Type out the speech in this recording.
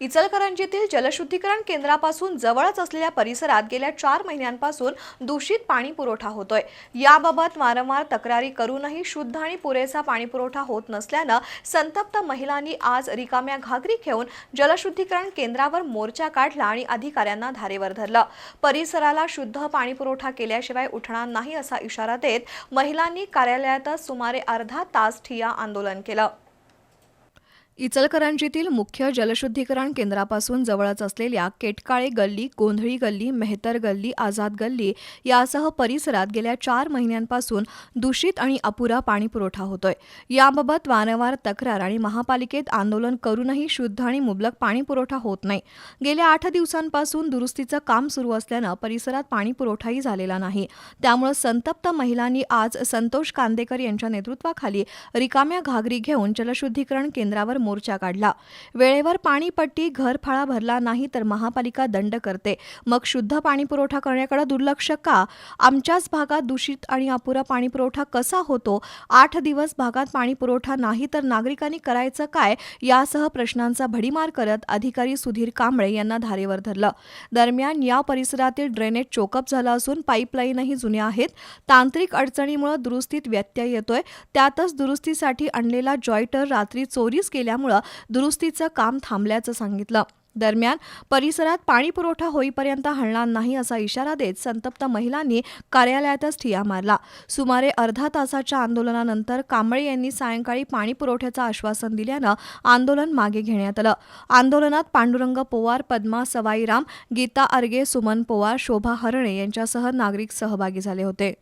इचलकरंजीतील जलशुद्धीकरण केंद्रापासून जवळच असलेल्या परिसरात गेल्या चार महिन्यांपासून दूषित पाणी पुरवठा होतोय. याबाबत वारंवार तक्रारी करूनही शुद्ध आणि पुरेसा पाणी पुरवठा होत नसल्यानं संतप्त महिलांनी आज रिकाम्या घागरी घेऊन जलशुद्धीकरण केंद्रावर मोर्चा काढला आणि अधिकाऱ्यांना धारेवर धरलं. परिसराला शुद्ध पाणी पुरवठा केल्याशिवाय उठणार नाही असा इशारा देत महिलांनी कार्यालयातच सुमारे अर्धा तास ठिया आंदोलन केलं. इचलकरंजीतील मुख्य जलशुद्धीकरण केंद्रापासून जवळच असलेल्या केटकाळे गल्ली गोंधळी गल्ली मेहतर गल्ली आझाद गल्ली यासह परिसरात गेल्या चार महिन्यांपासून दूषित आणि अपुरा पाणीपुरवठा होतोय. याबाबत वारंवार तक्रार आणि महापालिकेत आंदोलन करूनही शुद्ध आणि मुबलक पाणीपुरवठा होत नाही. गेल्या आठ दिवसांपासून दुरुस्तीचं काम सुरू असल्यानं परिसरात पाणीपुरवठाही झालेला नाही. त्यामुळे संतप्त महिलांनी आज संतोष कांदेकर यांच्या नेतृत्वाखाली रिकाम्या घागरी घेऊन जलशुद्धीकरण केंद्रावर मोर्चा काढला. वेळेवर पाणीपट्टी घरफाळा भरला नाही तर महापालिका दंड करते. मग शुद्ध पाणी पुरवठा करण्याकडे दुर्लक्ष का? आमच्याच भागात दूषित आणि अपुरा पाणी पुरवठा कसा होतो? आठ दिवस भागात पाणी पुरवठा नाही तर नागरिकांनी करायचं काय? यासह प्रश्नांचा भडीमार करत अधिकारी सुधीर कांबळे यांना धारेवर धरलं. दरम्यान या परिसरातील ड्रेनेज चोकअप झाला असून पाईपलाईनही जुन्या आहेत. तांत्रिक अडचणीमुळे दुरुस्तीत व्यत्यय येतोय. त्यातच दुरुस्तीसाठी आणलेला जॉयटर रात्री चोरीस केल्यामुळं दुरुस्तीचं काम थांबल्याचं सांगितलं. दरम्यान परिसरात पाणी पुरवठा होईपर्यंत हलणार नाही असा इशारा देत संतप्त महिलांनी कार्यालयातच ठिया मारला. सुमारे अर्धा तासाच्या आंदोलनानंतर कांबळे यांनी सायंकाळी पाणी पुरवठ्याचं आश्वासन दिल्यानं आंदोलन मागे घेण्यात आलं. आंदोलनात पांडुरंग पोवार पद्मा सवाईराम गीता अर्गे सुमन पोवार शोभा हरणे यांच्यासह नागरिक सहभागी झाले होते.